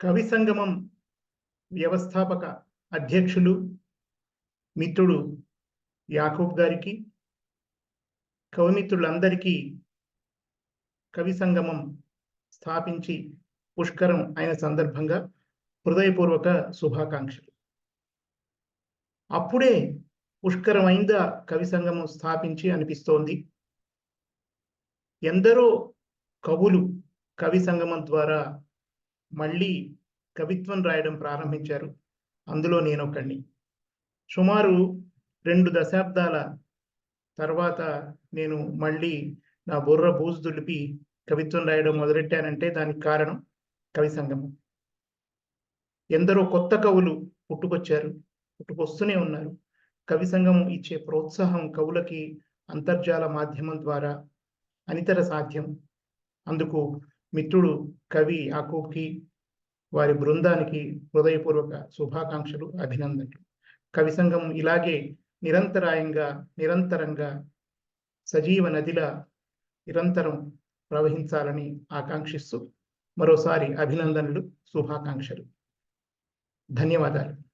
కవి సంగమం వ్యవస్థాపక అధ్యక్షులు మిత్రుడు యాకూబ్ గారికి కవిమిత్రులందరికీ కవి సంగమం స్థాపించి పుష్కరం అయిన సందర్భంగా హృదయపూర్వక శుభాకాంక్షలు. అప్పుడే పుష్కరమైందా కవి సంగమం స్థాపించి అనిపిస్తోంది. ఎందరో కవులు కవి సంగమం ద్వారా మళ్ళీ కవిత్వం రాయడం ప్రారంభించారు. అందులో నేను ఒకడిని సుమారు రెండు దశాబ్దాల తర్వాత నేను మళ్ళీ నా బుర్ర బూజు దులిపి కవిత్వం రాయడం మొదలెట్టానంటే దానికి కారణం కవి సంగమం. ఎందరో కొత్త కవులు పుట్టుకొచ్చారు పుట్టుకొస్తూనే ఉన్నారు. కవి సంఘం ఇచ్చే ప్రోత్సాహం కవులకి అంతర్జాల మాధ్యమం ద్వారా అనితర సాధ్యం. అందుకు మిత్రుడు కవి యాకూబ్కి వారి బృందానికి హృదయపూర్వక శుభాకాంక్షలు అభినందనలు. కవి సంఘం ఇలాగే నిరంతరాయంగా నిరంతరంగా సజీవ నదిలా నిరంతరం ప్రవహించాలని ఆకాంక్షిస్తూ మరోసారి అభినందనలు శుభాకాంక్షలు. ధన్యవాదాలు.